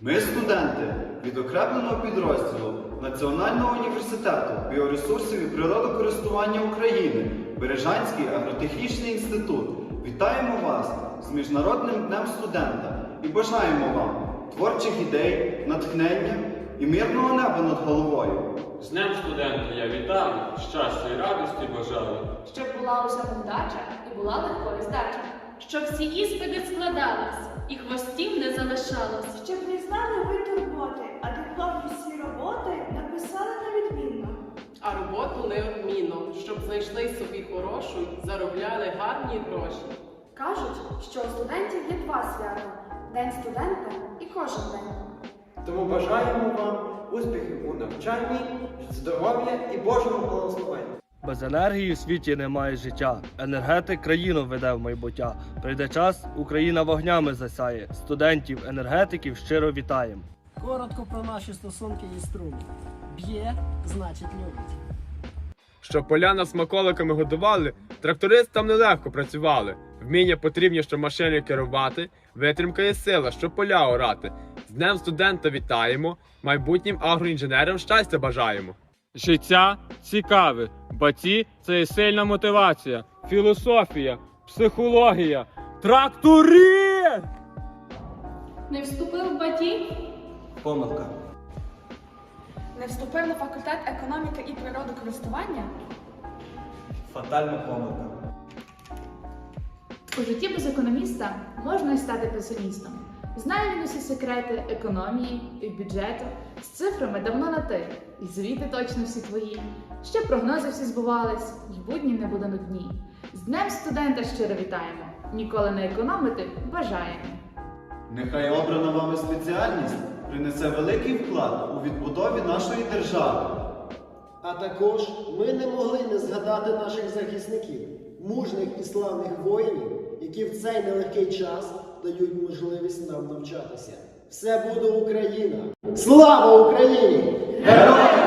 Ми студенти відокремленого підрозділу Національного університету біоресурсів і природокористування України Бережанський агротехнічний інститут. Вітаємо вас з Міжнародним днем студента і бажаємо вам творчих ідей, натхнення і мирного неба над головою. З Днем студента я вітаю, щастя і радості бажаю. щоб була усьому вдача і була легкою здача. Щоб всі іспити складались, і хвостів не залишалось. Щоб не знали ви турботи, а дипломні всі роботи написали на відмінно. А роботу неодмінно, щоб знайшли собі хорошу, й заробляли гарні гроші. Кажуть, що у студентів є два свята День студента і кожен день. Тому бажаємо вам успіхів у навчанні, здоров'я і Божого благословення. Без енергії в світі немає життя. Енергетик країну веде в майбуття. Прийде час, Україна вогнями засяє. Студентів, енергетиків щиро вітаємо. Коротко про наші стосунки і струми. Б'є, значить любить. Щоб поля нас смаколиками годували, трактористам нелегко працювали. Вміння потрібні, щоб машини керувати, витримка є сила, щоб поля орати. З Днем студента вітаємо, майбутнім агроінженерам щастя бажаємо. Життя цікаве, баці це є сильна мотивація, філософія, психологія, тракторист! Не вступив в баті? Помилка. Не вступив на факультет економіки і природокористування? Фатальна помилка. У житті без економіста можна й стати песимістом. Знає він усі секрети економії і бюджету, з цифрами давно на ти, і звіти точно всі твої. Ще прогнози всі збувались, й будні не буде нудні. З Днем студента щиро вітаємо! Ніколи не економити бажаємо! Нехай обрана вами спеціальність принесе великий вклад у відбудові нашої держави. А також ми не могли не згадати наших захисників, мужних і славних воїнів, які в цей нелегкий час дають можливість нам навчатися. Все буде Україна! Слава Україні! Героям